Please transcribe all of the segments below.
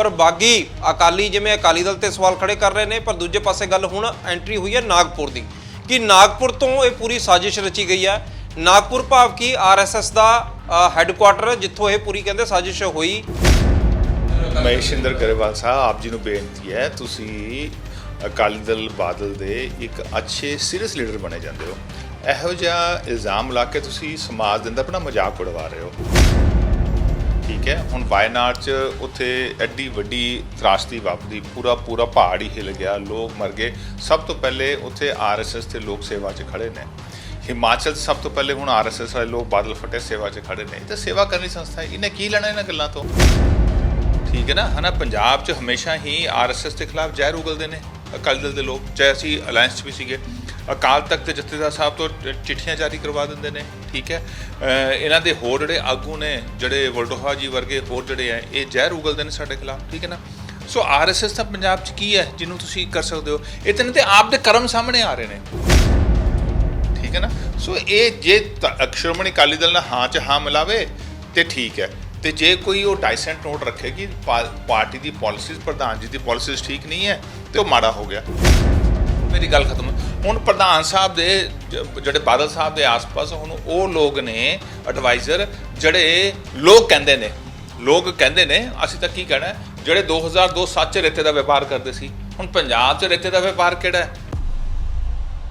ਪਰ ਬਾਗੀ ਅਕਾਲੀ ਜਿਵੇਂ ਅਕਾਲੀ ਦਲ ਤੇ ਸਵਾਲ ਖੜੇ ਕਰ ਰਹੇ ਨੇ, ਪਰ ਦੂਜੇ ਪਾਸੇ ਗੱਲ ਹੁਣ ਐਂਟਰੀ ਹੋਈ ਹੈ ਨਾਗਪੁਰ ਦੀ। ਕਿ ਨਾਗਪੁਰ ਤੋਂ ਇਹ ਪੂਰੀ ਸਾਜ਼ਿਸ਼ ਰਚੀ ਗਈ ਹੈ। ਨਾਗਪੁਰ ਭਾਵ ਕਿ ਆਰਐਸਐਸ ਦਾ ਹੈੱਡਕੁਆਟਰ ਜਿੱਥੋਂ ਇਹ ਪੂਰੀ ਕਹਿੰਦੇ ਸਾਜ਼ਿਸ਼ ਹੋਈ। ਮਹੇਸ਼ਿੰਦਰ ਗਰੇਵਾਲ ਸਾਹਿਬ, ਆਪ ਜੀ ਨੂੰ ਬੇਨਤੀ ਹੈ, ਤੁਸੀਂ ਅਕਾਲੀ ਦਲ ਬਾਦਲ ਦੇ ਇੱਕ ਅੱਛੇ ਸੀਰੀਅਸ ਲੀਡਰ ਬਣੇ ਜਾਂਦੇ ਹੋ। ਇਹੋ ਜਿਹਾ ਇਲਜ਼ਾਮ ਲਾ ਕੇ ਤੁਸੀਂ ਸਮਾਜ ਦੇ ਅੰਦਰ ਆਪਣਾ ਮਜ਼ਾਕ ਉਡਵਾ ਰਹੇ ਹੋ। ਠੀਕ ਹੈ। ਹੁਣ ਵਾਇਨਾਡ 'ਚ ਉੱਥੇ ਐਡੀ ਵੱਡੀ ਤਰਾਸਦੀ ਵਾਪਰੀ, ਪੂਰਾ ਪੂਰਾ ਪਹਾੜ ਹੀ ਹਿਲ ਗਿਆ, ਲੋਕ ਮਰ ਗਏ। ਸਭ ਤੋਂ ਪਹਿਲੇ ਉੱਥੇ ਆਰਐਸਐਸ ਤੇ ਲੋਕ ਸੇਵਾ 'ਚ ਖੜੇ ਨੇ। ਹਿਮਾਚਲ 'ਚ ਸਭ ਤੋਂ ਪਹਿਲੇ ਹੁਣ ਆਰਐਸਐਸ ਵਾਲੇ ਲੋਕ ਬਾਦਲ ਫਟੇ ਸੇਵਾ 'ਚ ਖੜੇ ਨੇ। ਇਹ ਤਾਂ ਸੇਵਾ ਕਰਨੀ ਸੰਸਥਾ ਹੈ। ਇਹਨੇ ਕੀ ਲੈਣਾ ਇਹਨਾਂ ਗੱਲਾਂ ਤੋਂ? ਠੀਕ ਹੈ ਨਾ? ਹਨਾ, ਪੰਜਾਬ 'ਚ ਹਮੇਸ਼ਾ ਹੀ ਆਰਐਸਐਸ ਦੇ ਖਿਲਾਫ ਜ਼ਹਿਰ ਉਗਲਦੇ ਨੇ, ਅਕਾਲੀ ਦਲ ਦੇ ਲੋਕ। ਚਾਹੇ ਅਸੀਂ ਅਲਾਈਅੰਸ 'ਚ ਵੀ ਸੀਗੇ। ਅਕਾਲ ਤਖਤ ਦੇ ਜਥੇਦਾਰ ਸਾਹਿਬ ਤੋਂ ਚਿੱਠੀਆਂ ਜਾਰੀ ਕਰਵਾ ਦਿੰਦੇ ਨੇ, ਠੀਕ ਹੈ? ਇਹਨਾਂ ਦੇ ਹੋਰ ਜਿਹੜੇ ਆਗੂ ਨੇ, ਜਿਹੜੇ ਵਲਟੋਹਾ ਜੀ ਵਰਗੇ ਹੋਰ ਜਿਹੜੇ ਆ ਇਹ ਜ਼ਹਿਰ ਉਗਲਦੇ ਨੇ ਸਾਡੇ ਖਿਲਾਫ, ਠੀਕ ਹੈ ਨਾ? ਸੋ ਆਰਐਸਐਸ ਤਾਂ ਪੰਜਾਬ 'ਚ ਕੀ ਹੈ ਜਿਹਨੂੰ ਤੁਸੀਂ ਕਰ ਸਕਦੇ ਹੋ? ਇਹ ਤਾਂ ਨਹੀਂ ਤੇ ਆਪ ਦੇ ਕਰਮ ਸਾਹਮਣੇ ਆ ਰਹੇ ਨੇ। ਠੀਕ ਹੈ ਨਾ? ਸੋ ਇਹ ਜੇ ਤ- ਸ਼੍ਰੋਮਣੀ ਅਕਾਲੀ ਦਲ ਨਾਲ ਹਾਂ ਚ ਹਾਂ ਮਿਲਾਵੇ, ਤੇ ਠੀਕ ਹੈ। ਤੇ ਜੇ ਕੋਈ ਉਹ ਡਾਈਸੈਂਟ ਨੋਟ ਰੱਖੇਗੀ ਕਿ ਪਾਰਟੀ ਦੀ ਪਾਲਿਸੀਜ਼ ਪ੍ਰਧਾਨ ਜੀ ਦੀ ਪਾਲਿਸੀਜ਼ ਠੀਕ ਨਹੀਂ ਹੈ, ਤੇ ਉਹ ਮਾੜਾ ਹੋ ਗਿਆ। ਮੇਰੀ ਗੱਲ ਖਤਮ ਹੁਣ ਪ੍ਰਧਾਨ ਸਾਹਿਬ ਦੇ ਜ- ਜਿਹੜੇ ਬਾਦਲ ਸਾਹਿਬ ਦੇ ਆਸ-ਪਾਸ ਹੁਣ ਉਹ ਲੋਕ ਨੇ ਐਡਵਾਈਜ਼ਰ ਜਿਹੜੇ ਲੋਕ ਕਹਿੰਦੇ ਨੇ ਲੋਕ ਕਹਿੰਦੇ ਨੇ ਅਸੀਂ ਤਾਂ ਕੀ ਕਹਿਣਾ ਹੈ, ਜਿਹੜੇ 2002 ਸੱਚ ਰੇਤੇ ਦਾ ਵਪਾਰ ਕਰਦੇ ਸੀ ਹੁਣ ਪੰਜਾਬ 'ਚ ਰੇਤੇ ਦਾ ਵਪਾਰ ਕਿਹੜਾ ਹੈ?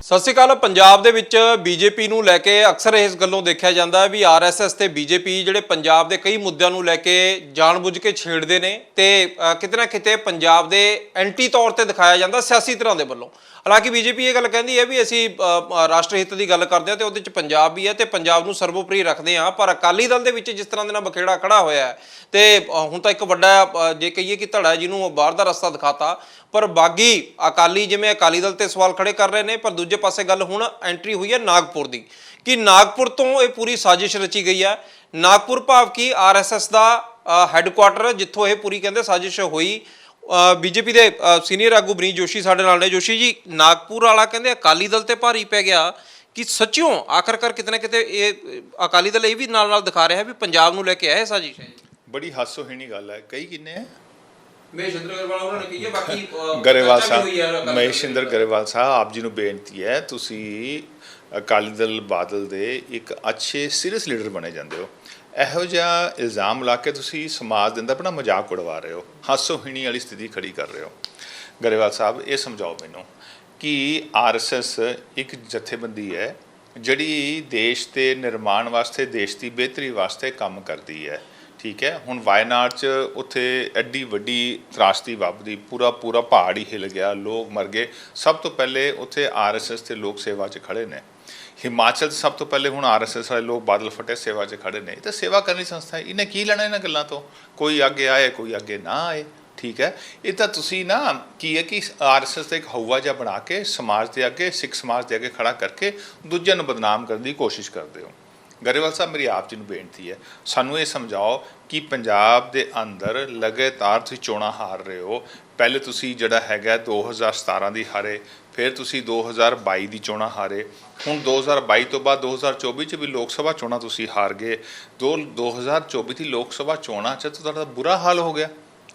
ਸਤਿ ਸ਼੍ਰੀ ਅਕਾਲ। ਪੰਜਾਬ ਦੇ ਵਿੱਚ ਬੀਜੇਪੀ ਨੂੰ ਲੈ ਕੇ ਅਕਸਰ ਇਸ ਗੱਲੋਂ ਦੇਖਿਆ ਜਾਂਦਾ ਹੈ ਵੀ ਆਰਐਸਐਸ ਤੇ ਬੀਜੇਪੀ ਜਿਹੜੇ ਪੰਜਾਬ ਦੇ ਕਈ ਮੁੱਦਿਆਂ ਨੂੰ ਲੈ ਕੇ ਜਾਣਬੁੱਝ ਕੇ ਛੇੜਦੇ ਨੇ ਤੇ ਕਿਤੇ ਨਾ ਕਿਤੇ ਪੰਜਾਬ ਦੇ ਐਂਟੀ ਤੌਰ ਤੇ ਦਿਖਾਇਆ ਜਾਂਦਾ ਸਿਆਸੀ ਤਰ੍ਹਾਂ ਦੇ ਵੱਲੋਂ। ਹਾਲਾਂਕਿ ਬੀਜੇਪੀ ਇਹ ਗੱਲ ਕਹਿੰਦੀ ਹੈ ਵੀ ਅਸੀਂ ਰਾਸ਼ਟਰ ਹਿੱਤ ਦੀ ਗੱਲ ਕਰਦੇ ਹਾਂ ਤੇ ਉਹਦੇ ਵਿੱਚ ਪੰਜਾਬ ਵੀ ਹੈ ਤੇ ਪੰਜਾਬ ਨੂੰ ਸਰਵੋਪਰੀ ਰੱਖਦੇ ਹਾਂ, ਪਰ ਅਕਾਲੀ ਦਲ ਦੇ ਵਿੱਚ ਜਿਸ ਤਰ੍ਹਾਂ ਦੇ ਨਾਲ ਬਖੇੜਾ ਖੜਾ ਹੋਇਆ ਹੈ ਤੇ ਹੁਣ ਤਾਂ ਇੱਕ ਵੱਡਾ ਜੇ ਕਹੀਏ ਕਿ ਧੜਾ ਜਿਹਨੂੰ ਬਾਹਰ ਦਾ ਰਸਤਾ ਦਿਖਾਤਾ, ਪਰ ਬਾਗੀ ਅਕਾਲੀ ਜਿਵੇਂ ਅਕਾਲੀ ਦਲ ਤੇ ਸਵਾਲ ਖੜੇ ਕਰ ਰਹੇ ਨੇ, ਪਰ ਦੂਜੇ ਪਾਸੇ ਗੱਲ ਹੁਣ ਐਂਟਰੀ ਹੋਈ ਹੈ ਨਾਗਪੁਰ ਦੀ। ਕਿ ਨਾਗਪੁਰ ਤੋਂ ਇਹ ਪੂਰੀ ਸਾਜ਼ਿਸ਼ ਰਚੀ ਗਈ ਹੈ। ਨਾਗਪੁਰ ਭਾਵ ਕਿ ਆਰਐਸਐਸ ਦਾ ਹੈੱਡਕੁਆਟਰ ਜਿੱਥੋਂ ਇਹ ਪੂਰੀ ਕਹਿੰਦੇ ਸਾਜ਼ਿਸ਼ ਹੋਈ। ਬੀਜੇਪੀ ਦੇ ਸੀਨੀਅਰ ਆਗੂ ਬਰੀਜ ਜੋਸ਼ੀ ਸਾਡੇ ਨਾਲ ਨੇ। ਜੋਸ਼ੀ ਜੀ, ਨਾਗਪੁਰ ਵਾਲਾ ਕਹਿੰਦੇ ਅਕਾਲੀ ਦਲ ਤੇ ਭਾਰੀ ਪੈ ਗਿਆ ਕਿ ਸੱਚਿਓ ਆਖਰਕਾਰ ਕਿਤੇ ਨਾ ਕਿਤੇ ਇਹ ਅਕਾਲੀ ਦਲ ਇਹ ਵੀ ਨਾਲ ਨਾਲ ਦਿਖਾ ਰਿਹਾ ਹੈ ਵੀ ਪੰਜਾਬ ਨੂੰ ਲੈ ਕੇ ਆਇਆ ਇਹ ਸਾਜ਼ਿਸ਼। ਹੈ ਬੜੀ ਹਾਸੋਹੀਣੀ ਗੱਲ ਹੈ। ਕਈ ਕਿੰਨੇ ਹੈ ਮੈਂ ਚੰਦਰ ਗਰਵਾਲ ਉਹਨਾਂ ਨੇ ਕਹੀ ਹੈ ਬਾਕੀ ਗਰੇਵਾਲ ਸਾਹਿਬ ਮਹੇਸ਼ਿੰਦਰ ਗਰੇਵਾਲ ਸਾਹਿਬ ਆਪ ਜੀ ਨੂੰ ਬੇਨਤੀ ਹੈ ਤੁਸੀਂ ਅਕਾਲੀ ਦਲ ਬਾਦਲ ਦੇ ਇੱਕ ਅੱਛੇ ਸੀਰੀਅਸ ਲੀਡਰ ਬਣੇ ਜਾਂਦੇ ਹੋ। ਇਹੋ ਜਿਹਾ ਇਲਜ਼ਾਮ ਲਾ ਕੇ ਤੁਸੀਂ ਸਮਾਜ ਦੇ ਅੰਦਰ ਆਪਣਾ ਮਜ਼ਾਕ ਉਡਵਾ ਰਹੇ ਹੋ ਹਾਸੋਹੀਣੀ ਵਾਲੀ ਸਥਿਤੀ ਖੜੀ ਕਰ ਰਹੇ ਹੋ। ਗਰੇਵਾਲ ਸਾਹਿਬ ਇਹ ਸਮਝਾਓ ਮੈਨੂੰ ਕਿ ਆਰਐਸਐਸ ਇੱਕ ਜਥੇਬੰਦੀ ਹੈ ਜਿਹੜੀ ਦੇਸ਼ ਦੇ ਨਿਰਮਾਣ ਵਾਸਤੇ ਦੇਸ਼ ਦੀ ਬਿਹਤਰੀ ਵਾਸਤੇ ਕੰਮ ਕਰਦੀ ਹੈ। ਠੀਕ ਹੈ, ਹੁਣ ਵਾਇਨਾਡ 'ਚ ਉੱਥੇ ਐਡੀ ਵੱਡੀ ਤਰਾਸਦੀ ਵਾਪਰੀ, ਪੂਰਾ ਪੂਰਾ ਪਹਾੜ ਹੀ ਹਿਲ ਗਿਆ, ਲੋਕ ਮਰ ਗਏ। ਸਭ ਤੋਂ ਪਹਿਲੇ ਉੱਥੇ ਆਰਐਸਐਸ ਤੇ ਲੋਕ ਸੇਵਾ 'ਚ ਖੜੇ ਨੇ। ਹਿਮਾਚਲ 'ਚ ਸਭ ਤੋਂ ਪਹਿਲੇ ਹੁਣ ਆਰਐਸਐਸ ਵਾਲੇ ਲੋਕ ਬਾਦਲ ਫਟੇ ਸੇਵਾ 'ਚ ਖੜੇ ਨੇ। ਇਹ ਤਾਂ ਸੇਵਾ ਕਰਨੀ ਸੰਸਥਾ ਹੈ। ਇਹਨੇ ਕੀ ਲੈਣਾ ਇਹਨਾਂ ਗੱਲਾਂ ਤੋਂ? ਕੋਈ ਅੱਗੇ ਆਏ, ਕੋਈ ਅੱਗੇ ਨਾ ਆਏ, ਠੀਕ ਹੈ? ਇਹ ਤਾਂ ਤੁਸੀਂ ਨਾ ਕੀ ਹੈ ਕਿ ਆਰਐਸਐਸ ਦਾ ਇੱਕ ਹਊਆ ਜਿਹਾ ਬਣਾ ਕੇ, ਸਮਾਜ ਦੇ ਅੱਗੇ, ਸਿੱਖ ਸਮਾਜ ਦੇ ਅੱਗੇ ਖੜਾ ਕਰਕੇ ਦੂਜਿਆਂ ਨੂੰ ਬਦਨਾਮ ਕਰਨ ਦੀ ਕੋਸ਼ਿਸ਼ ਕਰਦੇ ਹੋ। ਗਰੇਵਾਲ ਸਾਹਿਬ, ਮੇਰੀ ਆਪ ਜੀ ਨੂੰ ਬੇਨਤੀ ਹੈ, ਸਾਨੂੰ ਇਹ ਸਮਝਾਓ ਕਿ ਪੰਜਾਬ ਦੇ ਅੰਦਰ ਲਗਾਤਾਰ ਤੁਸੀਂ ਚੋਣਾਂ ਹਾਰ ਰਹੇ ਹੋ। ਪਹਿਲੇ ਤੁਸੀਂ ਜਿਹੜਾ ਹੈਗਾ 2017 ਦੀ ਹਾਰੇ, ਫਿਰ ਤੁਸੀਂ 2022 ਦੀ ਚੋਣਾਂ ਹਾਰੇ। ਹੁਣ 2022 ਤੋਂ ਬਾਅਦ 2024 ਚ ਵੀ ਲੋਕ ਸਭਾ ਚੋਣਾਂ ਤੁਸੀਂ ਹਾਰ ਗਏ। ਦੋ 2024 ਦੀ ਲੋਕ ਸਭਾ ਚੋਣਾਂ ਚ ਤਾਂ ਤੁਹਾਡਾ ਬੁਰਾ ਹਾਲ ਹੋ ਗਿਆ।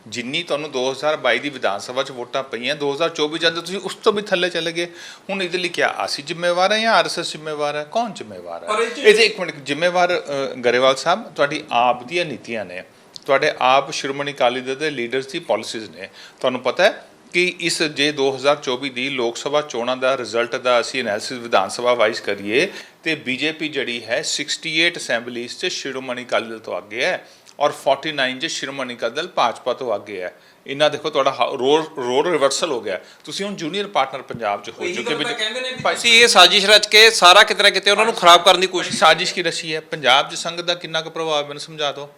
ਜਿੰਨੀ ਤੁਹਾਨੂੰ 2022 ਦੀ ਵਿਧਾਨ ਸਭਾ ਚ ਵੋਟਾਂ ਪਈਆਂ 2024 ਜਾਂਦੇ ਤੁਸੀਂ ਉਸ ਤੋਂ ਵੀ ਥੱਲੇ ਚਲੇ ਗਏ ਹੁਣ ਇਹਦੇ ਲਈ ਕਿਆ ਅਸੀਂ ਜ਼ਿੰਮੇਵਾਰ ਹਾਂ ਜਾਂ ਆਰਐਸਐਸ ਜ਼ਿੰਮੇਵਾਰ ਹੈ? ਕੌਣ ਜ਼ਿੰਮੇਵਾਰ ਹੈ? ਇਹਦੇ ਇੱਕ ਮਿੰਟ ਜ਼ਿੰਮੇਵਾਰ ਗਰੇਵਾਲ ਸਾਹਿਬ ਤੁਹਾਡੀ ਆਪ ਦੀਆਂ ਨੀਤੀਆਂ ਨੇ। ਤੁਹਾਡੇ ਆਪ ਸ਼੍ਰੋਮਣੀ ਅਕਾਲੀ ਦਲ ਦੇ ਲੀਡਰਸ ਦੀ ਪਾਲਿਸੀਜ਼ ਨੇ। ਤੁਹਾਨੂੰ ਪਤਾ ਹੈ ਕਿ ਇਸ ਜੇ 2024 ਦੀ ਲੋਕ ਸਭਾ ਚੋਣਾਂ ਦਾ ਰਿਜ਼ਲਟ ਦਾ ਅਸੀਂ ਐਨਾਲਿਸਿਸ ਵਿਧਾਨ ਸਭਾ ਵਾਈਜ਼ ਕਰੀਏ ਤੇ ਬੀਜੇਪੀ ਜਿਹੜੀ ਹੈ 68 ਅਸੈਂਬਲੀਜ਼ 'ਚ ਸ਼੍ਰੋਮਣੀ ਅਕਾਲੀ ਦਲ ਤੋਂ ਅੱਗੇ ਹੈ। ਔਰ 49 'ਚ ਸ਼੍ਰੋਮਣੀ ਅਕਾਲੀ ਦਲ ਭਾਜਪਾ ਤੋਂ ਅੱਗੇ ਹੈ। ਇਹਨਾਂ ਦੇਖੋ ਤੁਹਾਡਾ ਰੋਲ ਰੋਲ ਰਿਵਰਸਲ ਹੋ ਗਿਆ। ਤੁਸੀਂ ਹੁਣ ਜੂਨੀਅਰ ਪਾਰਟਨਰ ਪੰਜਾਬ 'ਚ ਹੋ ਚੁੱਕੇ ਵੀ ਤੁਸੀਂ ਇਹ ਸਾਜ਼ਿਸ਼ ਰਚ ਕੇ ਸਾਰਾ ਕਿਤੇ ਨਾ ਕਿਤੇ ਉਹਨਾਂ ਨੂੰ ਖਰਾਬ ਕਰਨ ਦੀ ਕੋਸ਼ਿਸ਼ ਸਾਜ਼ਿਸ਼ ਕੀ ਰਚੀ ਹੈ? ਪੰਜਾਬ 'ਚ ਸੰਗਤ ਦਾ ਕਿੰਨਾ ਕੁ ਪ੍ਰਭਾਵ ਮੈਨੂੰ ਸਮਝਾ ਦਿਓ।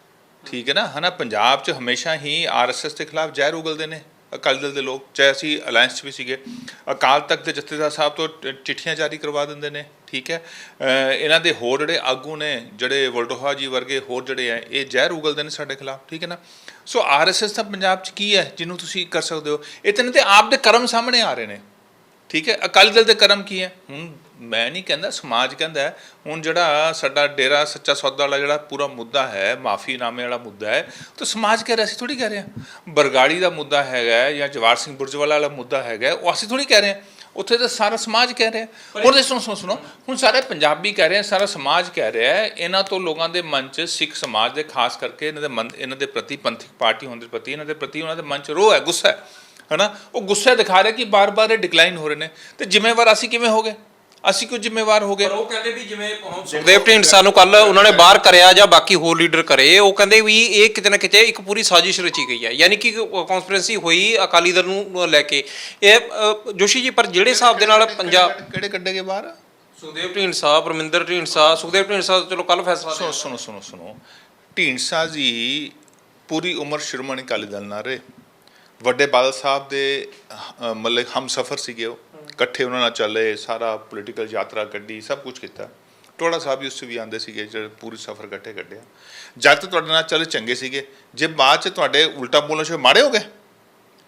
ਠੀਕ ਹੈ ਨਾ? ਹਨਾ? ਪੰਜਾਬ 'ਚ ਹਮੇਸ਼ਾ ਹੀ ਆਰਐਸਐਸ ਦੇ ਖਿਲਾਫ ਜ਼ਹਿਰ ਉਗਲਦੇ ਨੇ ਅਕਾਲੀ ਦਲ ਦੇ ਲੋਕ। ਚਾਹੇ ਅਸੀਂ ਅਲਾਈਅੰਸ 'ਚ ਵੀ ਸੀਗੇ। ਅਕਾਲ ਤਖਤ ਦੇ ਜਥੇਦਾਰ ਸਾਹਿਬ ਤੋਂ ਚਿੱਠੀਆਂ ਜਾਰੀ ਕਰਵਾ ਦਿੰਦੇ ਨੇ। ਠੀਕ ਹੈ? ਇਹਨਾਂ ਦੇ ਹੋਰ ਜਿਹੜੇ ਆਗੂ ਨੇ, ਜਿਹੜੇ ਵਲਟੋਹਾ ਜੀ ਵਰਗੇ ਹੋਰ ਜਿਹੜੇ ਆ ਇਹ ਜ਼ਹਿਰ ਉਗਲਦੇ ਨੇ ਸਾਡੇ ਖਿਲਾਫ, ਠੀਕ ਹੈ ਨਾ? ਸੋ ਆਰਐਸਐਸ ਤਾਂ ਪੰਜਾਬ 'ਚ ਕੀ ਹੈ ਜਿਹਨੂੰ ਤੁਸੀਂ ਕਰ ਸਕਦੇ ਹੋ? ਇਹ ਤਾਂ ਨਹੀਂ ਤੇ ਆਪ ਦੇ ਕਰਮ ਸਾਹਮਣੇ ਆ ਰਹੇ ਨੇ, ਠੀਕ ਹੈ? ਅਕਾਲੀ ਦਲ ਦੇ ਕਰਮ ਕੀ ਹੈ? ਹੁਣ ਮੈਂ ਨਹੀਂ ਕਹਿੰਦਾ, ਸਮਾਜ ਕਹਿੰਦਾ ਹੁਣ ਜਿਹੜਾ ਸਾਡਾ ਡੇਰਾ ਸੱਚਾ ਸੌਦਾ ਵਾਲਾ ਜਿਹੜਾ ਪੂਰਾ ਮੁੱਦਾ ਹੈ ਮਾਫੀਨਾਮੇ ਵਾਲਾ ਮੁੱਦਾ ਹੈ, ਤਾਂ ਸਮਾਜ ਕਹਿ ਰਿਹਾ, ਅਸੀਂ ਥੋੜੀ ਕਹਿ ਰਹੇ ਹਾਂ। ਬਰਗਾੜੀ ਦਾ ਮੁੱਦਾ ਹੈਗਾ ਜਾਂ ਜਵਾਰ ਸਿੰਘ ਬੁਰਜਵਾਲਾ ਵਾਲਾ ਮੁੱਦਾ ਹੈਗਾ ਉਹ ਅਸੀਂ ਥੋੜੀ ਕਹਿ ਰਹੇ ਹਾਂ। ਉੱਥੇ ਤਾਂ ਸਾਰਾ ਸਮਾਜ ਕਹਿ ਰਿਹਾ। ਹੁਣ ਦੇ ਸੁਣੋ ਸੁਣੋ। ਸੁਣੋ ਹੁਣ ਸਾਰੇ ਪੰਜਾਬੀ ਕਹਿ ਰਹੇ ਸਾਰਾ ਸਮਾਜ ਕਹਿ ਰਿਹਾ ਹੈ। ਇਹਨਾਂ ਤੋਂ ਲੋਕਾਂ ਦੇ ਮਨ 'ਚ ਸਿੱਖ ਸਮਾਜ ਦੇ, ਖਾਸ ਕਰਕੇ ਇਹਨਾਂ ਦੇ ਮਨ, ਇਹਨਾਂ ਦੇ ਪ੍ਰਤੀ ਪੰਥਕ ਪਾਰਟੀ ਹੋਣ ਦੇ ਪ੍ਰਤੀ, ਇਹਨਾਂ ਦੇ ਪ੍ਰਤੀ ਉਹਨਾਂ ਦੇ ਮਨ 'ਚ ਰੋਹ ਹੈ, ਗੁੱਸਾ ਹੈ। ਹਨਾ? ਉਹ ਗੁੱਸਾ ਦਿਖਾ ਰਿਹਾ ਕਿ ਬਾਰ-ਬਾਰ ਇਹ ਡਿਕਲਾਈਨ ਹੋ ਰਹੇ ਨੇ। ਤੇ ਜ਼ਿੰਮੇਵਾਰ ਅਸੀਂ ਕਿਵੇਂ ਹੋ ਗਏ? ਅਸੀਂ ਕਿਉਂ ਜ਼ਿੰਮੇਵਾਰ ਹੋ ਗਏ। ਪਰ ਉਹ ਕਹਿੰਦੇ ਵੀ ਜਿਵੇਂ ਸੁਖਦੇਵ ਢੀਂਡਸਾ ਨੂੰ ਕੱਲ ਉਹਨਾਂ ਨੇ ਬਾਹਰ ਕਰਿਆ ਜਾਂ ਬਾਕੀ ਹੋਰ ਲੀਡਰ ਕਰੇ ਉਹ ਕਹਿੰਦੇ ਵੀ ਇਹ ਕਿਤੇ ਨਾ ਕਿਤੇ ਇੱਕ ਪੂਰੀ ਸਾਜ਼ਿਸ਼ ਰਚੀ ਗਈ ਹੈ। ਯਾਨੀ ਕਿ ਕਨਸਪੀਰੇਸੀ ਹੋਈ ਅਕਾਲੀ ਦਲ ਨੂੰ ਲੈ ਕੇ। ਇਹ ਜੋਸ਼ੀ ਜੀ ਪਰ ਜਿਹੜੇ ਹਿਸਾਬ ਦੇ ਨਾਲ ਪੰਜਾਬ ਕਿਹੜੇ ਕੱਢੇ ਗਏ ਬਾਹਰ? ਸੁਖਦੇਵ ਢੀਂਡਸਾ ਪਰਮਿੰਦਰ ਢੀਂਡਸਾ ਸੁਖਦੇਵ ਢੀਂਡਸਾ ਚਲੋ ਕੱਲ ਫੈਸਲਾ ਸੁਣੋ ਸੁਣੋ ਸੁਣੋ ਸੁਣੋ। ਢੀਂਡਸਾ ਜੀ ਪੂਰੀ ਉਮਰ ਸ਼੍ਰੋਮਣੀ ਅਕਾਲੀ ਦਲ ਨਾਲ ਰਹੇ। ਵੱਡੇ ਬਾਦਲ ਸਾਹਿਬ ਦੇ ਮਤਲਬ ਹਮ ਸਫਰ ਸੀਗੇ ਉਹ। ਇਕੱਠੇ ਉਹਨਾਂ ਨਾਲ ਚੱਲੇ, ਸਾਰਾ ਪੋਲੀਟੀਕਲ ਯਾਤਰਾ ਕੱਢੀ, ਸਭ ਕੁਝ ਕੀਤਾ। ਟੋੜਾ ਸਾਹਿਬ ਵੀ ਉਸ 'ਚ ਵੀ ਆਉਂਦੇ ਸੀਗੇ, ਜਿਹੜੇ ਪੂਰੀ ਸਫਰ ਇਕੱਠੇ ਕੱਢਿਆ। ਜਦ ਤੱਕ ਤੁਹਾਡੇ ਨਾਲ ਚੱਲ ਚੰਗੇ ਸੀਗੇ, ਜੇ ਬਾਅਦ 'ਚ ਤੁਹਾਡੇ ਉਲਟਾ ਬੋਲਣ 'ਚ ਮਾੜੇ ਹੋ ਗਏ?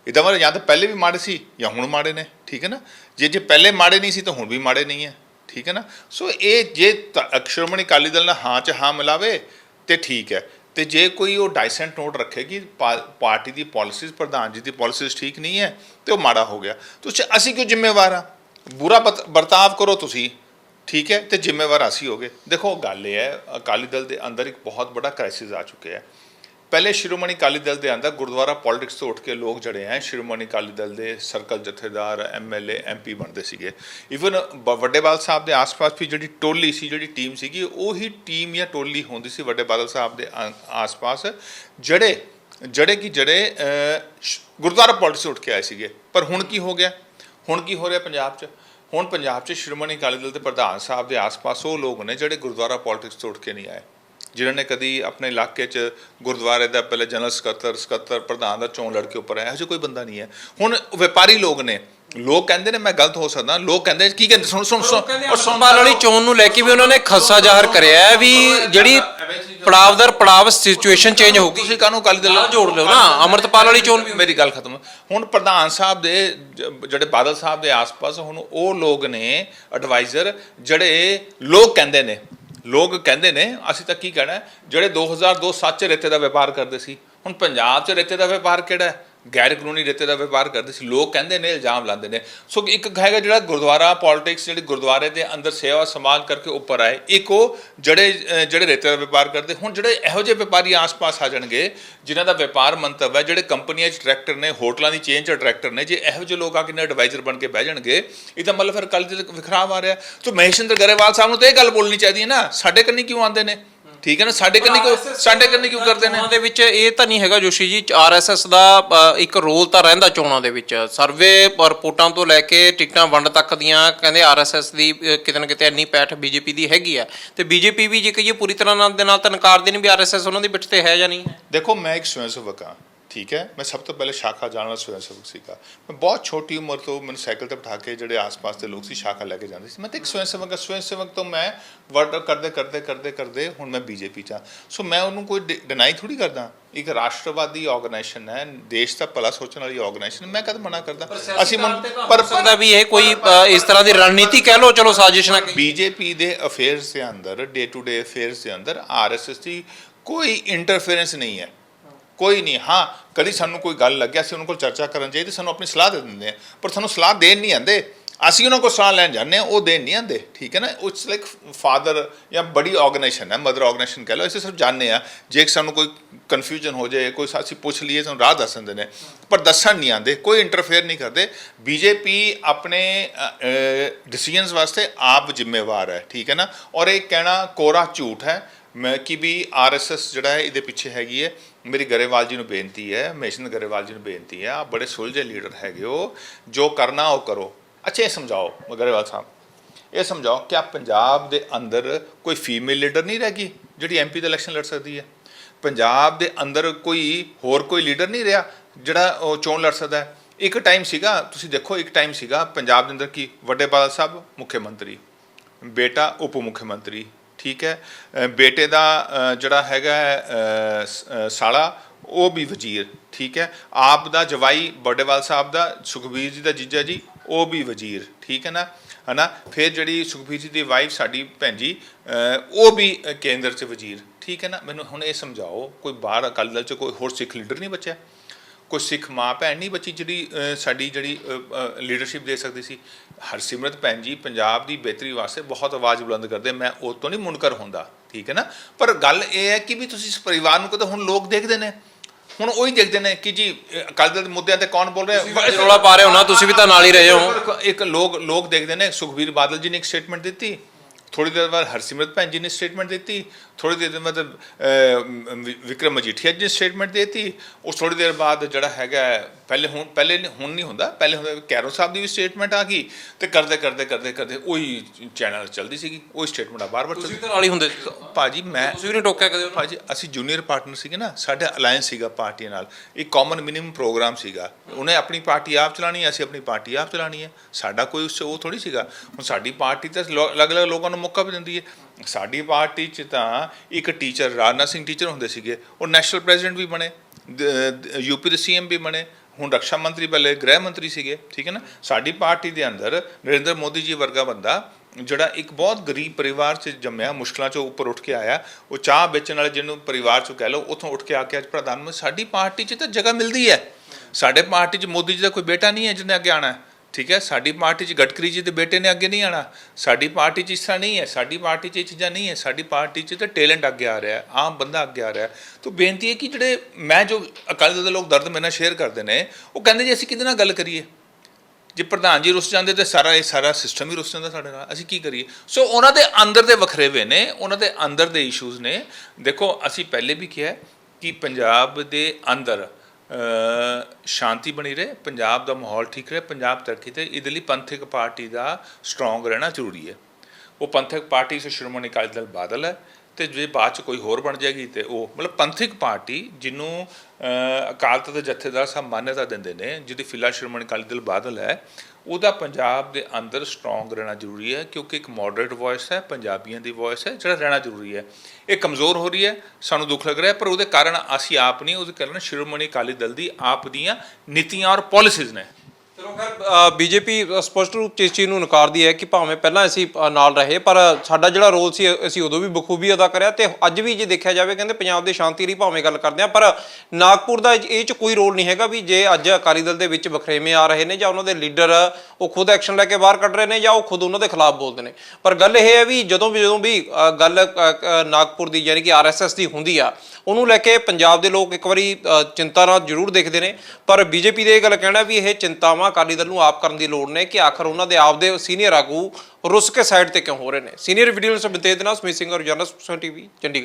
ਇਹਦਾ ਮਤਲਬ ਜਾਂ ਤਾਂ ਪਹਿਲੇ ਵੀ ਮਾੜੇ ਸੀ, ਜਾਂ ਹੁਣ ਮਾੜੇ ਨੇ, ਠੀਕ ਹੈ ਨਾ? ਜੇ ਜੇ ਪਹਿਲੇ ਮਾੜੇ ਨਹੀਂ ਸੀ ਤਾਂ ਹੁਣ ਵੀ ਮਾੜੇ ਨਹੀਂ ਹੈ, ਠੀਕ ਹੈ ਨਾ? ਸੋ ਇਹ ਜੇ ਤ- ਸ਼੍ਰੋਮਣੀ ਅਕਾਲੀ ਦਲ ਨਾਲ ਹਾਂ 'ਚ ਹਾਂ ਮਿਲਾਵੇ, ਤੇ ਠੀਕ ਹੈ। ਤੇ ਜੇ ਕੋਈ ਉਹ ਡਾਇਸੈਂਟ ਨੋਟ ਰੱਖੇਗੀ, ਪਾ- ਪਾਰਟੀ ਦੀ ਪਾਲਿਸੀਜ਼ ਪ੍ਰਧਾਨ ਜੀ ਦੀ ਪਾਲਿਸੀਜ਼ ਠੀਕ ਨਹੀਂ ਹੈ, ਤੇ ਉਹ ਮਾੜਾ ਹੋ ਗਿਆ। ਤੁਸੀਂ, ਅਸੀਂ ਕਿਉਂ ਜ਼ਿੰਮੇਵਾਰ ਆ ਬੁਰਾ ਬਤ- ਵਰਤਾਵ ਕਰੋ ਤੁਸੀਂ, ਠੀਕ ਹੈ? ਤੇ ਜ਼ਿੰਮੇਵਾਰ ਅਸੀਂ ਹੋਗੇ ਦੇਖੋ ਗੱਲ ਇਹ ਹੈ, ਅਕਾਲੀ ਦਲ ਦੇ ਅੰਦਰ ਇੱਕ ਬਹੁਤ ਵੱਡਾ ਕ੍ਰਾਈਸਿਸ ਆ ਚੁੱਕਿਆ ਹੈ। ਪਹਿਲੇ ਸ਼੍ਰੋਮਣੀ ਅਕਾਲੀ ਦਲ ਦੇ ਅੰਦਰ ਗੁਰਦੁਆਰਾ ਪੋਲਿਟਿਕਸ ਤੋਂ ਉੱਠ ਕੇ ਲੋਕ ਜਿਹੜੇ ਹੈ ਸ਼੍ਰੋਮਣੀ ਅਕਾਲੀ ਦਲ ਦੇ ਸਰਕਲ ਜਥੇਦਾਰ ਐਮਐਲਏ ਐਮਪੀ ਬਣਦੇ ਸੀਗੇ। ਇਵਨ ਵੱਡੇ ਬਾਦਲ ਸਾਹਿਬ ਦੇ ਆਸ-ਪਾਸ ਵੀ ਜਿਹੜੀ ਟੋਲੀ ਸੀ, ਜਿਹੜੀ ਟੀਮ ਸੀਗੀ, ਉਹੀ ਟੀਮ ਜਾਂ ਟੋਲੀ ਹੁੰਦੀ ਸੀ ਵੱਡੇ ਬਾਦਲ ਸਾਹਿਬ ਦੇ ਆ- ਆਸ-ਪਾਸ। ਜਿਹੜੇ ਜਿਹੜੇ ਕਿ ਜਿਹੜੇ ਗੁਰਦੁਆਰਾ ਪੋਲਿਟਿਕਸ ਤੋਂ ਉੱਠ ਕੇ ਆਏ ਸੀਗੇ। ਪਰ ਹੁਣ ਕੀ ਹੋ ਗਿਆ? ਹੁਣ ਕੀ ਹੋ ਰਿਹਾ ਪੰਜਾਬ 'ਚ? ਹੁਣ ਪੰਜਾਬ 'ਚ ਸ਼੍ਰੋਮਣੀ ਅਕਾਲੀ ਦਲ ਦੇ ਪ੍ਰਧਾਨ ਸਾਹਿਬ ਦੇ ਆਸ-ਪਾਸ ਉਹ ਲੋਕ ਨੇ ਜਿਹੜੇ ਗੁਰਦੁਆਰਾ ਪੋਲਿਟਿਕਸ ਤੋਂ ਉੱਠ ਕੇ ਨਹੀਂ ਆਏ। ਜਿਨ੍ਹਾਂ ਨੇ ਕਦੀ ਆਪਣੇ ਇਲਾਕੇ 'ਚ ਗੁਰਦੁਆਰੇ ਦਾ ਪਹਿਲੇ ਜਨਰਲ ਸਕੱਤਰ ਸਕੱਤਰ ਪ੍ਰਧਾਨ ਦਾ ਚੋਣ ਲੜ ਕੇ ਉੱਪਰ ਆਇਆ ਇਹੋ ਜਿਹਾ ਕੋਈ ਬੰਦਾ ਨਹੀਂ ਹੈ। ਹੁਣ ਵਪਾਰੀ ਲੋਕ ਨੇ ਲੋਕ ਕਹਿੰਦੇ ਨੇ ਮੈਂ ਗਲਤ ਹੋ ਸਕਦਾ ਲੋਕ ਕਹਿੰਦੇ ਕੀ ਕਹਿੰਦੇ ਸੁਣ ਸੁਣ ਸੁਣ ਸੰਭਾਲ ਵਾਲੀ ਚੋਣ ਨੂੰ ਲੈ ਕੇ ਵੀ ਉਹਨਾਂ ਨੇ ਖੱਸਾ ਜ਼ਾਹਰ ਕਰਿਆ ਹੈ ਵੀ ਜਿਹੜੀ ਪੜਾਵਦਰ ਪੜਾਵ ਸਿਚੁਏਸ਼ਨ ਚੇਂਜ ਹੋਊਗੀ। ਤੁਸੀਂ ਕਾਹਨੂੰ ਅਕਾਲੀ ਦਲ ਨਾਲ ਜੋੜ ਲਿਓ ਨਾ ਅਮਰਤਪਾਲ ਵਾਲੀ ਚੋਣ ਵੀ ਮੇਰੀ ਗੱਲ ਖਤਮ। ਹੁਣ ਪ੍ਰਧਾਨ ਸਾਹਿਬ ਦੇ ਜਿਹੜੇ ਬਾਦਲ ਸਾਹਿਬ ਦੇ ਆਸ-ਪਾਸ ਹੁਣ ਉਹ ਲੋਕ ਨੇ ਐਡਵਾਈਜ਼ਰ ਜਿਹੜੇ ਲੋਕ ਕਹਿੰਦੇ ਨੇ ਲੋਕ ਕਹਿੰਦੇ ਨੇ ਅਸੀਂ ਤਾਂ ਕੀ ਕਹਿਣਾ ਹੈ, ਜਿਹੜੇ 2002 ਸੱਚ ਰੇਤੇ ਦਾ ਵਪਾਰ ਕਰਦੇ ਸੀ ਹੁਣ ਪੰਜਾਬ 'ਚ ਰੇਤੇ ਦਾ ਵਪਾਰ ਕਿਹੜਾ ਹੈ? ਗੈਰ ਕਾਨੂੰਨੀ ਰੇਤੇ ਦਾ ਵਪਾਰ ਕਰਦੇ ਸੀ, ਲੋਕ ਕਹਿੰਦੇ ਨੇ, ਇਲਜ਼ਾਮ ਲਾਉਂਦੇ ਨੇ। ਸੋ ਇੱਕ ਹੈਗਾ ਜਿਹੜਾ ਗੁਰਦੁਆਰਾ ਪੋਲਿਟਿਕਸ ਜਿਹੜੀ ਗੁਰਦੁਆਰੇ ਦੇ ਅੰਦਰ ਸੇਵਾ ਸਮਾਜ ਕਰਕੇ ਉੱਪਰ ਆਏ, ਇੱਕ ਉਹ ਜਿਹੜੇ ਜਿਹੜੇ ਰੇਤੇ ਦਾ ਵਪਾਰ ਕਰਦੇ, ਹੁਣ ਜਿਹੜੇ ਇਹੋ ਜਿਹੇ ਵਪਾਰੀ ਆਸ-ਪਾਸ ਆ ਜਾਣਗੇ, ਜਿਨ੍ਹਾਂ ਦਾ ਵਪਾਰ ਮੰਤਵ ਹੈ, ਜਿਹੜੇ ਕੰਪਨੀਆਂ 'ਚ ਡਾਇਰੈਕਟਰ ਨੇ, ਹੋਟਲਾਂ ਦੀ ਚੇਨ 'ਚ ਡਾਇਰੈਕਟਰ ਨੇ, ਜੇ ਇਹੋ ਜਿਹੇ ਲੋਕ ਆ ਕੇ ਨੇ ਐਡਵਾਈਜ਼ਰ ਬਣ ਕੇ ਬਹਿ ਜਾਣਗੇ, ਇਹਦਾ ਮਤਲਬ ਫਿਰ ਕੱਲ ਜੇ ਵਿਖਰਾਵ ਆ ਰਿਹਾ। ਤਾਂ ਮਹੇਸ਼ਿੰਦਰ ਗਰੇਵਾਲ ਸਾਹਿਬ ਨੂੰ ਤਾਂ ਇਹ ਗੱਲ ਬੋਲਣੀ ਚਾਹੀਦੀ ਹੈ ਨਾ, ਸਾਡੇ ਕੰਨੀ ਕਿਉਂ ਆਉਂਦੇ ਨੇ? ਠੀਕ ਹੈ ਨਾ? ਸਾਡੇ ਕੰਨੀ ਕਿਉਂ ਸਾਡੇ ਕੰਨੀ ਕਿਉਂ ਕਰਦੇ ਨੇ? ਚੋਣਾਂ ਦੇ ਵਿੱਚ ਇਹ ਤਾਂ ਨਹੀਂ ਹੈਗਾ ਜੋਸ਼ੀ ਜੀ ਆਰਐਸਐਸ ਦਾ ਇੱਕ ਰੋਲ ਤਾਂ ਰਹਿੰਦਾ ਚੋਣਾਂ ਦੇ ਵਿੱਚ। ਸਰਵੇ ਰਿਪੋਰਟਾਂ ਤੋਂ ਲੈ ਕੇ ਟਿਕਟਾਂ ਵੰਡ ਤੱਕ ਦੀਆਂ ਕਹਿੰਦੇ ਆਰਐਸਐਸ ਦੀ ਕਿਤੇ ਨਾ ਕਿਤੇ ਇੰਨੀ ਪੈਠ ਬੀਜੇਪੀ ਦੀ ਹੈਗੀ ਆ। ਤੇ ਬੀਜੇਪੀ ਵੀ ਜੇ ਕਹੀਏ ਪੂਰੀ ਤਰ੍ਹਾਂ ਨਾਲ ਦੇ ਨਾਲ ਤਾਂ ਨਕਾਰਦੀ ਨਹੀਂ ਵੀ ਆਰਐਸਐਸ ਉਹਨਾਂ ਦੀ ਪਿੱਠ ਤੇ ਹੈ ਜਾਂ ਨਹੀਂ? ਦੇਖੋ ਮੈਂ ਇੱਕ ਸਵੈਂ ਸੇਵਕ ਹਾਂ ਠੀਕ ਹੈ ਮੈਂ ਸਭ ਤੋਂ ਪਹਿਲੇ ਸ਼ਾਖਾ ਜਾਣ ਵਾਲਾ ਸਵੈਂ ਸੇਵਕ ਸੀਗਾ। ਮੈਂ ਬਹੁਤ ਛੋਟੀ ਉਮਰ ਤੋਂ ਮੈਨੂੰ ਸਾਈਕਲ ਤੇ ਬਿਠਾ ਕੇ ਜਿਹੜੇ ਆਸ-ਪਾਸ ਦੇ ਲੋਕ ਸੀ ਸ਼ਾਖਾ ਲੈ ਕੇ ਜਾਂਦੇ ਸੀ। ਮੈਂ ਤਾਂ ਇੱਕ ਸਵੈਂ ਸੇਵਕ ਸਵੈਂ ਸੇਵਕ ਤੋਂ ਮੈਂ ਵਰਡ ਕਰਦੇ ਕਰਦੇ ਕਰਦੇ ਕਰਦੇ ਹੁਣ ਮੈਂ ਬੀਜੇਪੀ ਚ ਹਾਂ। ਸੋ ਮੈਂ ਉਹਨੂੰ ਕੋਈ ਡਿਨਾਈ ਥੋੜੀ ਕਰਦਾ। ਇੱਕ ਰਾਸ਼ਟਰਵਾਦੀ ਆਰਗੇਨਾਈਜੇਸ਼ਨ ਹੈ ਦੇਸ਼ ਦਾ ਭਲਾ ਸੋਚਣ ਵਾਲੀ ਆਰਗੇਨਾਈਜੇਸ਼ਨ ਮੈਂ ਕਦ ਮਨਾ ਕਰਦਾ। ਅਸੀਂ ਪਰ ਸਕਦਾ ਵੀ ਇਹ ਕੋਈ ਇਸ ਤਰ੍ਹਾਂ ਦੀ ਰਣਨੀਤੀ ਕਹਿ ਲਓ ਚਲੋ ਸਾਜ਼ਿਸ਼ ਨਾ ਬੀਜੇਪੀ ਦੇ ਅਫੇਅਰਸ ਦੇ ਅੰਦਰ ਡੇ ਟੂ ਡੇ ਅਫੇਅਰਸ ਦੇ ਅੰਦਰ ਆਰਐਸਐਸ ਦੀ ਕੋਈ ਇੰਟਰਫੇਰੈਂਸ ਨਹੀਂ ਹੈ। ਕੋਈ ਨਹੀਂ, ਹਾਂ, ਕਦੀ ਸਾਨੂੰ ਕੋਈ ਗੱਲ ਲੱਗਿਆ ਅਸੀਂ ਉਹਨਾਂ ਕੋਲ ਚਰਚਾ ਕਰਨ ਚਾਹੀਦੀ ਸਾਨੂੰ ਆਪਣੀ ਸਲਾਹ ਦੇ ਦਿੰਦੇ ਆ। ਪਰ ਸਾਨੂੰ ਸਲਾਹ ਦੇਣ ਨਹੀਂ ਆਂਦੇ ਅਸੀਂ ਉਹਨਾਂ ਕੋਲ ਸਲਾਹ ਲੈਣ ਜਾਂਦੇ ਆ ਉਹ ਦੇਣ ਨਹੀਂ ਆਂਦੇ ਠੀਕ ਹੈ ਨਾ? ਇਟਸ ਲਾਈਕ ਫਾਦਰ ਜਾਂ ਬੜੀ ਆਰਗੇਨਾਈਜੇਸ਼ਨ ਹੈ ਮਦਰ ਆਰਗੇਨਾਈਜੇਸ਼ਨ ਕਹਿ ਲਓ, ਅਸੀਂ ਸਿਰਫ ਜਾਣਦੇ ਆ ਜੇ ਸਾਨੂੰ ਕੋਈ ਕਨਫਿਊਜ਼ਨ ਹੋ ਜਾਏ, ਕੋਈ ਅਸੀਂ ਪੁੱਛ ਲਈਏ, ਸਾਨੂੰ ਰਾਹ ਦੱਸ ਦਿੰਦੇ ਨੇ, ਪਰ ਦੱਸਣ ਨਹੀਂ ਆਂਦੇ ਕੋਈ ਇੰਟਰਫੇਅਰ ਨਹੀਂ ਕਰਦੇ। ਬੀਜੇਪੀ ਆਪਣੇ ਡਿਸੀਜਨਸ ਵਾਸਤੇ ਆਪ ਜ਼ਿੰਮੇਵਾਰ ਹੈ, ਠੀਕ ਹੈ ਨਾ? ਔਰ ਇਹ ਕਹਿਣਾ ਕੋਰਾ ਝੂਠ ਹੈ। ਮੈਂ ਕਿ ਵੀ ਆਰਐਸਐਸ ਜਿਹੜਾ ਹੈ, ਇਹਦੇ ਪਿੱਛੇ ਹੈਗੀ ਹੈ। ਮੇਰੀ ਗਰੇਵਾਲ ਜੀ ਨੂੰ ਬੇਨਤੀ ਹੈ ਮੇਸ਼ਨ ਗਰੇਵਾਲ ਜੀ ਨੂੰ ਬੇਨਤੀ ਹੈ ਆਪ ਬੜੇ ਸੁਲਝੇ ਲੀਡਰ ਹੈਗੇ ਹੋ, ਜੋ ਕਰਨਾ ਉਹ ਕਰੋ। ਅੱਛਾ, ਇਹ ਸਮਝਾਓ ਗਰੇਵਾਲ ਸਾਹਿਬ, ਇਹ ਸਮਝਾਓ ਕਿ ਪੰਜਾਬ ਦੇ ਅੰਦਰ ਕੋਈ ਫੀਮੇਲ ਲੀਡਰ ਨਹੀਂ ਰਹਿ ਗਈ, ਜਿਹੜੀ ਐਮਪੀ ਦਾ ਇਲੈਕਸ਼ਨ ਲੜ ਸਕਦੀ ਹੈ? ਪੰਜਾਬ ਦੇ ਅੰਦਰ ਕੋਈ ਹੋਰ ਕੋਈ ਲੀਡਰ ਨਹੀਂ ਰਿਹਾ, ਜਿਹੜਾ ਉਹ ਚੋਣ ਲੜ ਸਕਦਾ ਹੈ? ਇੱਕ ਟਾਈਮ ਸੀਗਾ, ਤੁਸੀਂ ਦੇਖੋ, ਇੱਕ ਟਾਈਮ ਸੀਗਾ, ਪੰਜਾਬ ਦੇ ਅੰਦਰ ਕੀ, ਵੱਡੇ ਬਾਦਲ ਸਾਹਿਬ ਮੁੱਖ ਮੰਤਰੀ ਬੇਟਾ ਉਪ ਮੁੱਖ ਮੰਤਰੀ ਠੀਕ ਹੈ ਬੇਟੇ ਦਾ ਜਿਹੜਾ ਹੈਗਾ ਸਾਲਾ, ਉਹ ਵੀ ਵਜ਼ੀਰ, ਠੀਕ ਹੈ। ਆਪ ਦਾ ਜਵਾਈ ਬੜੇਵਾਲ ਸਾਹਿਬ ਦਾ, ਸੁਖਬੀਰ ਜੀ ਦਾ ਜੀਜਾ ਜੀ, ਉਹ ਵੀ ਵਜ਼ੀਰ, ਠੀਕ ਹੈ ਨਾ? ਹਨਾ? ਫਿਰ ਜਿਹੜੀ ਸੁਖਬੀਰ ਜੀ ਦੀ ਵਾਈਫ ਸਾਡੀ ਭੈਣ ਜੀ ਉਹ ਵੀ ਕੇਂਦਰ 'ਚ ਵਜ਼ੀਰ, ਠੀਕ ਹੈ ਨਾ? ਮੈਨੂੰ ਹੁਣ ਇਹ ਸਮਝਾਓ, ਕੋਈ ਬਾਹਰ ਅਕਾਲੀ ਦਲ 'ਚ ਕੋਈ ਹੋਰ ਸਿੱਖ ਲੀਡਰ ਨਹੀਂ ਬਚਿਆ? ਕੋਈ ਸਿੱਖ ਮਾਂ ਭੈਣ ਨਹੀਂ ਬਚੀ ਜਿਹੜੀ ਸਾਡੀ ਜਿਹੜੀ ਲੀਡਰਸ਼ਿਪ ਦੇ ਸਕਦੀ ਸੀ ਹਰਸਿਮਰਤ ਭੈਣ ਜੀ ਪੰਜਾਬ ਦੀ ਬਿਹਤਰੀ ਵਾਸਤੇ ਬਹੁਤ ਆਵਾਜ਼ ਬੁਲੰਦ ਕਰਦੇ ਮੈਂ ਉਹ ਤੋਂ ਨਹੀਂ ਮੁਨਕਰ ਹੁੰਦਾ ਠੀਕ ਹੈ ਨਾ? ਪਰ ਗੱਲ ਇਹ ਹੈ ਕਿ ਵੀ ਤੁਸੀਂ ਇਸ ਪਰਿਵਾਰ ਨੂੰ ਕਦੋਂ ਹੁਣ ਲੋਕ ਦੇਖਦੇ ਨੇ? ਹੁਣ ਉਹੀ ਦੇਖਦੇ ਨੇ ਕਿ ਜੀ ਅਕਾਲੀ ਦਲ ਦੇ ਮੁੱਦਿਆਂ ਤੇ ਕੌਣ ਬੋਲ ਰਿਹਾ? ਰੌਲਾ ਪਾ ਰਹੇ ਹੋ ਨਾ ਤੁਸੀਂ ਵੀ ਤਾਂ ਨਾਲ ਹੀ ਰਹੇ ਹੋ। ਇੱਕ- ਇੱਕ ਲੋਕ ਲੋਕ ਦੇਖਦੇ ਨੇ ਸੁਖਬੀਰ ਬਾਦਲ ਜੀ ਨੇ ਇੱਕ ਸਟੇਟਮੈਂਟ ਦਿੱਤੀ ਥੋੜੀ ਦੇਰ ਬਾਅਦ ਹਰਸਿਮਰਤ ਭੈਣ ਜੀ ਨੇ ਸਟੇਟਮੈਂਟ ਦਿੱਤੀ ਥੋੜੀ ਦੇਰ ਬਾਅਦ ਵਿਕਰਮ ਮਜੀਠੀਆ ਜੀ ਨੇ ਸਟੇਟਮੈਂਟ ਦਿੱਤੀ, ਉਸ ਥੋੜੀ ਦੇਰ ਬਾਅਦ ਜਿਹੜਾ ਹੈਗਾ ਪਹਿਲੇ ਹੁਣ ਪਹਿਲੇ ਹੁਣ ਨਹੀਂ ਹੁੰਦਾ। ਪਹਿਲੇ ਹੁੰਦਾ ਕੈਰੋ ਸਾਹਿਬ ਦੀ ਵੀ ਸਟੇਟਮੈਂਟ ਆ ਗਈ ਤੇ ਕਰਦੇ ਕਰਦੇ ਕਰਦੇ ਕਰਦੇ ਉਹੀ ਚੈਨਲ ਚੱਲਦੀ ਸੀਗੀ ਉਹੀ ਸਟੇਟਮੈਂਟ ਆ। ਬਾਰ-ਬਾਰ ਤੁਸੀਂ ਚੱਲਦੀ ਵੀ ਤਾਂ ਨਾਲ ਹੀ ਹੁੰਦੇ ਸੀ? ਭਾਜੀ ਮੈਂ ਤੁਸੀਂ ਵੀ ਨਹੀਂ ਟੋਕਿਆ ਕਦੇ ਭਾਜੀ ਅਸੀਂ ਜੂਨੀਅਰ ਪਾਰਟਨਰ ਸੀਗੇ ਨਾ ਸਾਡਾ ਅਲਾਈਅੰਸ ਸੀਗਾ ਪਾਰਟੀਆਂ ਨਾਲ। ਇੱਕ ਕਾਮਨ ਮਿਨੀਮਮ ਪ੍ਰੋਗਰਾਮ ਸੀਗਾ। ਉਹਨੇ ਆਪਣੀ ਪਾਰਟੀ ਆਪ ਚਲਾਣੀ ਹੈ ਅਸੀਂ ਆਪਣੀ ਪਾਰਟੀ ਆਪ ਚਲਾਣੀ ਹੈ। ਸਾਡਾ ਕੋਈ ਉਸ ਉਹ ਥੋੜੀ ਸੀਗਾ। ਹੁਣ ਸਾਡੀ ਪਾਰਟੀ ਤਾਂ ਅਲੱਗ-ਅਲੱਗ ਲੋਕਾਂ ਨੂੰ ਮੌਕਾ ਵੀ ਦਿੰਦੀ ਹੈ। ਸਾਡੀ ਪਾਰਟੀ 'ਚ ਤਾਂ ਇੱਕ ਟੀਚਰ ਰਾਜਨਾਥ ਸਿੰਘ ਟੀਚਰ ਹੁੰਦੇ ਸੀਗੇ। ਉਹ ਨੈਸ਼ਨਲ ਪ੍ਰੈਜ਼ੀਡੈਂਟ ਵੀ ਬਣੇ ਯੂਪੀ ਦੇ ਸੀਐਮ ਵੀ ਬਣੇ। ਹੁਣ ਰੱਖਿਆ ਮੰਤਰੀ ਪਹਿਲੇ ਗ੍ਰਹਿ ਮੰਤਰੀ ਸੀਗੇ, ਠੀਕ ਹੈ ਨਾ? ਸਾਡੀ ਪਾਰਟੀ ਦੇ ਅੰਦਰ ਨਰਿੰਦਰ ਮੋਦੀ ਜੀ ਵਰਗਾ ਬੰਦਾ ਜਿਹੜਾ ਇੱਕ ਬਹੁਤ ਗਰੀਬ ਪਰਿਵਾਰ 'ਚ ਜੰਮਿਆ, ਮੁਸ਼ਕਲਾਂ 'ਚੋਂ ਉੱਪਰ ਉੱਠ ਕੇ ਆਇਆ, ਉਹ ਚਾਹ ਵੇਚਣ ਵਾਲੇ ਜਿਹਨੂੰ ਪਰਿਵਾਰ 'ਚੋਂ ਕਹਿ ਲਓ, ਉੱਥੋਂ ਉੱਠ ਕੇ ਆ ਕੇ ਅੱਜ ਪ੍ਰਧਾਨ ਮੰਤਰੀ ਸਾਡੀ ਪਾਰਟੀ 'ਚ ਤਾਂ ਜਗ੍ਹਾ ਮਿਲਦੀ ਹੈ। ਸਾਡੇ ਪਾਰਟੀ 'ਚ ਮੋਦੀ ਜੀ ਦਾ ਕੋਈ ਬੇਟਾ ਨਹੀਂ ਹੈ ਜਿਹਨੇ ਅੱਗੇ ਆਣਾ। ਹੈ ਠੀਕ ਹੈ, ਸਾਡੀ ਪਾਰਟੀ 'ਚ ਗਡਕਰੀ ਜੀ ਦੇ ਬੇਟੇ ਨੇ ਅੱਗੇ ਨਹੀਂ ਆਣਾ ਸਾਡੀ ਪਾਰਟੀ 'ਚ ਇਸ ਤਰ੍ਹਾਂ ਨਹੀਂ ਹੈ, ਸਾਡੀ ਪਾਰਟੀ 'ਚ ਇਹ ਚੀਜ਼ਾਂ ਨਹੀਂ ਹੈ, ਸਾਡੀ ਪਾਰਟੀ 'ਚ ਤਾਂ ਟੈਲੈਂਟ ਅੱਗੇ ਆ ਰਿਹਾ ਆਮ ਬੰਦਾ ਅੱਗੇ ਆ ਰਿਹਾ ਹੈ। ਤਾਂ ਬੇਨਤੀ ਹੈ ਕਿ ਜਿਹੜੇ ਮੈਂ ਜੋ ਅਕਾਲੀ ਦਲ ਦੇ ਲੋਕ ਦਰਦ ਮੇਰੇ ਨਾਲ ਸ਼ੇਅਰ ਕਰਦੇ ਨੇ, ਉਹ ਕਹਿੰਦੇ ਜੀ ਅਸੀਂ ਕਿਹਦੇ ਨਾਲ ਗੱਲ ਕਰੀਏ? ਜੇ ਪ੍ਰਧਾਨ ਜੀ ਰੁੱਸ ਜਾਂਦੇ ਤੇ ਸਾਰਾ ਇਹ ਸਾਰਾ ਸਿਸਟਮ ਹੀ ਰੁੱਸ ਜਾਂਦਾ ਸਾਡੇ ਨਾਲ, ਅਸੀਂ ਕੀ ਕਰੀਏ? ਸੋ ਉਹਨਾਂ ਦੇ ਅੰਦਰ ਦੇ ਵਖਰੇਵੇ ਨੇ, ਉਹਨਾਂ ਦੇ ਅੰਦਰ ਦੇ ਇਸ਼ੂਜ਼ ਨੇ। ਦੇਖੋ, ਅਸੀਂ ਪਹਿਲੇ ਵੀ ਕਿਹਾ ਕਿ ਪੰਜਾਬ ਦੇ ਅੰਦਰ ਸ਼ਾਂਤੀ ਬਣੀ ਰਹੇ, ਪੰਜਾਬ ਦਾ ਮਾਹੌਲ ਠੀਕ ਰਹੇ, ਪੰਜਾਬ ਤਰੱਕੀ ਤੇ ਇਹਦੇ ਲਈ ਪੰਥਕ ਪਾਰਟੀ ਦਾ ਸਟਰੋਂਗ ਰਹਿਣਾ ਜ਼ਰੂਰੀ ਹੈ। ਉਹ ਪੰਥਕ ਪਾਰਟੀ ਸੇ ਸ਼੍ਰੋਮਣੀ ਅਕਾਲੀ ਦਲ ਬਾਦਲ ਹੈ ਤੇ ਜੇ ਬਾਅਦ ਚ ਕੋਈ ਹੋਰ ਬਣ ਜਾਏਗੀ ਤੇ ਉਹ ਮਤਲਬ ਪੰਥਕ ਪਾਰਟੀ ਜਿਹਨੂੰ ਅਕਾਲ ਤਖਤ ਦੇ ਜਥੇਦਾਰ ਸਾਹਿਬ ਮਾਨਤਾ ਦਿੰਦੇ ਨੇ, ਜਿਹਦੀ ਫਿਲਹਾਲ ਸ਼੍ਰੋਮਣੀ ਅਕਾਲੀ ਦਲ ਬਾਦਲ ਹੈ ਉਹਦਾ ਪੰਜਾਬ ਦੇ ਅੰਦਰ ਸਟਰੋਂਗ ਰਹਿਣਾ ਜ਼ਰੂਰੀ ਹੈ, ਕਿਉਂਕਿ ਇੱਕ ਮੋਡਰੇਟ ਵੌਇਸ ਹੈ, ਪੰਜਾਬੀਆਂ ਦੀ ਵੌਇਸ ਹੈ, ਜਿਹੜਾ ਰਹਿਣਾ ਜ਼ਰੂਰੀ ਹੈ। ਇਹ ਕਮਜ਼ੋਰ ਹੋ ਰਹੀ ਹੈ, ਸਾਨੂੰ ਦੁੱਖ ਲੱਗ ਰਿਹਾ ਪਰ ਉਹਦੇ ਕਾਰਨ ਅਸੀਂ ਆਪ ਨਹੀਂ, ਉਹਦੇ ਕਾਰਨ ਸ਼੍ਰੋਮਣੀ ਅਕਾਲੀ ਦਲ ਦੀ ਆਪ ਦੀਆਂ ਨੀਤੀਆਂ ਔਰ ਪਾਲਿਸੀਜ਼ ਨੇ। ਚਲੋ ਖੈਰ ਬੀਜੇਪੀ ਸਪਸ਼ਟ ਰੂਪ ਚ ਇਸ ਚੀਜ਼ ਨੂੰ ਨਕਾਰਦੀ ਹੈ ਕਿ ਭਾਵੇਂ ਪਹਿਲਾਂ ਅਸੀਂ ਅ, ਨਾਲ ਰਹੇ ਪਰ ਸਾਡਾ ਜਿਹੜਾ ਰੋਲ ਸੀ ਅਸੀਂ ਉਦੋਂ ਵੀ ਬਖੂਬੀ ਅਦਾ ਕਰਿਆ ਤੇ ਅੱਜ ਵੀ ਜੇ ਦੇਖਿਆ ਜਾਵੇ ਕਹਿੰਦੇ ਪੰਜਾਬ ਦੇ ਸ਼ਾਂਤੀ ਲਈ ਭਾਵੇਂ ਗੱਲ ਕਰਦੇ ਆ ਪਰ ਨਾਗਪੁਰ ਦਾ ਇਹ ਚ ਕੋਈ ਰੋਲ ਨਹੀਂ ਹੈਗਾ ਵੀ ਜੇ ਅੱਜ ਅਕਾਲੀ ਦਲ ਦੇ ਵਿੱਚ ਵਖਰੇਵੇਂ ਆ ਰਹੇ ਨੇ ਜਾਂ ਉਹਨਾਂ ਦੇ ਲੀਡਰ ਉਹ ਖੁਦ ਐਕਸ਼ਨ ਲੈ ਕੇ ਬਾਹਰ ਕੱਢ ਰਹੇ ਨੇ ਜਾਂ ਉਹ ਖੁਦ ਉਹਨਾਂ ਦੇ ਖਿਲਾਫ ਬੋਲਦੇ ਨੇ। ਪਰ ਗੱਲ ਇਹ ਹੈ ਵੀ ਜਦੋਂ ਵੀ ਜਦੋਂ ਵੀ ਅ, ਗੱਲ ਅ, ਅ, ਨਾਗਪੁਰ ਦੀ ਯਾਨੀ ਕਿ ਆਰਐਸਐਸ ਦੀ ਹੁੰਦੀ ਆ ਉਹਨੂੰ ਲੈ ਕੇ ਪੰਜਾਬ ਦੇ ਲੋਕ ਇੱਕ ਵਾਰੀ ਅ, ਚਿੰਤਾ ਨਾਲ ਜ਼ਰੂਰ ਦੇਖਦੇ ਨੇ। ਪਰ ਬੀਜੇਪੀ ਦੇ ਇਹ ਗੱਲ ਕਹਿਣਾ ਵੀ ਇਹ ਚਿੰਤਾਵਾਂ ਅਕਾਲੀ ਦਲ ਨੂੰ ਆਪ ਕਰਨ ਦੀ ਲੋੜ ਨੇ ਕਿ ਆਖਰ ਉਹਨਾਂ ਦੇ ਆਪ ਦੇ ਸੀਨੀਅਰ ਆਗੂ ਰੁੱਸ ਕੇ ਸਾਈਡ ਤੇ ਕਿਉਂ ਹੋ ਰਹੇ ਨੇ? ਸੀਨੀਅਰ ਵੀਡੀਓ ਨੂੰ ਸਬੰਧਿਤ ਨਾਲ ਸਮਿਤ ਸਿੰਘ ਔਰ ਜਨਰਲ ਟੀਵੀ ਚੰਡੀਗੜ੍ਹ।